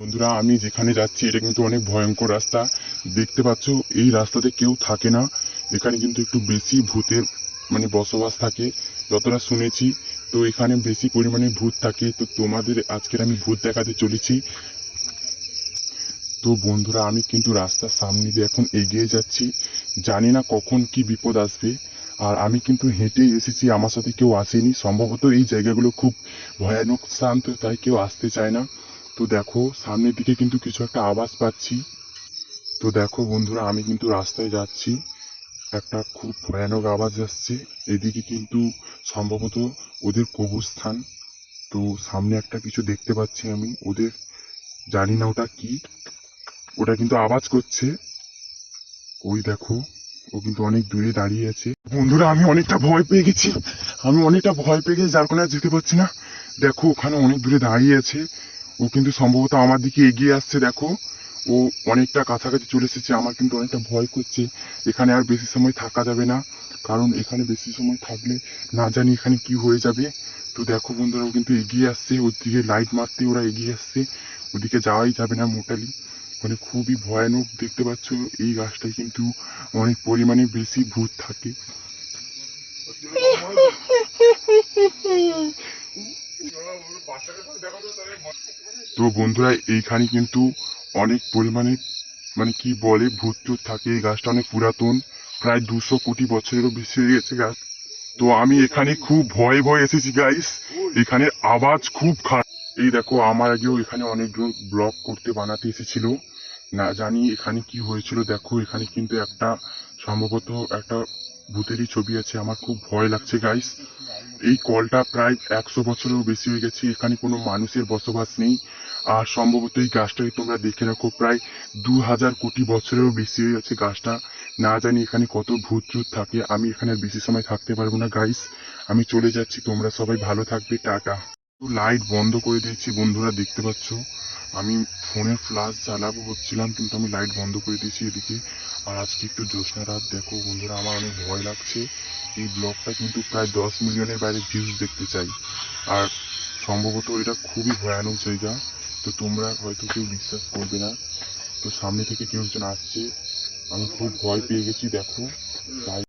বন্ধুরা, আমি যেখানে যাচ্ছি, এটা কিন্তু অনেক ভয়ঙ্কর রাস্তা। দেখতে পাচ্ছ, এই রাস্তাতে কেউ থাকে না। এখানে কিন্তু একটু বেশি ভূতের মানে বসবাস থাকে, যতটা শুনেছি। তো এখানে বেশি পরিমাণে ভূত থাকে। তো তোমাদের, আজকের আমি ভূত দেখাতে চলেছি। তো বন্ধুরা, আমি কিন্তু রাস্তার সামনে দিয়ে এখন এগিয়ে যাচ্ছি। জানি না কখন কি বিপদ আসবে। আর আমি কিন্তু হেঁটে এসেছি, আমার সাথে কেউ আসেনি। সম্ভবত এই জায়গাগুলো খুব ভয়ানক, শান্ত, তাই কেউ আসতে চায় না। তো দেখো, সামনের দিকে কিন্তু কিছু একটা আওয়াজ পাচ্ছি। তো দেখো বন্ধুরা, আমি কিন্তু রাস্তায় যাচ্ছি। একটা খুব ভয়ানক আওয়াজ আসছে। এদিকে কিন্তু সম্ভবত ওদের কবরস্থান। তো সামনে একটা কিছু দেখতে পাচ্ছি আমি। ওদের, জানি না ওটা কি। ওটা কিন্তু আওয়াজ করছে। ওই দেখো, ও কিন্তু অনেক দূরে দাঁড়িয়ে আছে। বন্ধুরা, আমি অনেকটা ভয় পেয়ে গেছি। আমি অনেকটা ভয় পেয়ে গেছি, যার কোনো যেতে পারছি না। দেখো, ওখানে অনেক দূরে দাঁড়িয়ে আছে। ও কিন্তু সম্ভবত আমার দিকে এগিয়ে আসছে দেখো। ও অনেকটা কাছাকাছি চলে এসেছে আমার কিন্তু অনেকটা ভয় করছে। এখানে আর বেশি সময় থাকা যাবে না কারণ এখানে বেশি সময় থাকলে না জানি এখানে কি হয়ে যাবে। তো দেখো বন্ধুরা ও কিন্তু এগিয়ে আসছে ওর দিকে লাইট মারতে ওরা এগিয়ে আসছে। ওদিকে যাওয়াই যাবে না মোটালি। মানে খুবই ভয়ানক দেখতে পাচ্ছ এই গাছটায় কিন্তু অনেক পরিমাণে বেশি ভূত থাকে। তো বন্ধুরা, এইখানে কিন্তু অনেক পরিমাণে মানে কি বলে ভূত থাকে। এই গাছটা অনেক পুরাতন, প্রায় দুশো কোটি বছরেরও বেশি হয়ে গেছে গাছ। তো আমি এখানে খুব ভয়ে ভয়ে এসেছি গাইস এখানে আওয়াজ খুব খারাপ। এই দেখো, আমার আগেও এখানে অনেকজন ব্লগ করতে বানাতে এসেছিল। না জানি এখানে কি হয়েছিল। দেখো, এখানে কিন্তু একটা সম্ভবত একটা ভূতেরই ছবি আছে, আমার খুব ভয় লাগছে গাইস এই কলটা প্রায় একশো বছরেরও বেশি হয়ে গেছে, এখানে কোনো মানুষের বসবাস নেই। আর সম্ভবত এই গাছটাকে তোমরা দেখে রাখো, প্রায় দু হাজার কোটি বছরেরও বেশি হয়ে গেছে গাছটা। না জানি এখানে কত ভূত টুত থাকে, আমি এখানে বেশি সময় থাকতে পারব না গাইস আমি চলে যাচ্ছি, তোমরা সবাই ভালো থাকবে, টাটা। লাইট বন্ধ করে দিয়েছি। বন্ধুরা দেখতে পাচ্ছ, আমি ফোনের ফ্লাশ চালাবো হচ্ছিলাম কিন্তু আমি লাইট বন্ধ করে দিয়েছি এদিকে। আর আজকে একটু জ্যোৎস্না রাত, দেখো বন্ধুরা, আমার অনেক ভয় লাগছে। এই ব্লগটা কিন্তু প্রায় দশ মিলিয়নের বাইরে ভিউজ দেখতে চাই। আর সম্ভবত এটা খুবই ভয়ানক জায়গা, তো তোমরা হয়তো কেউ বিশ্বাস করবে না। তো সামনে থেকে কেউ একজন আসছে, আমি খুব ভয় পেয়ে গেছি, দেখো। তাই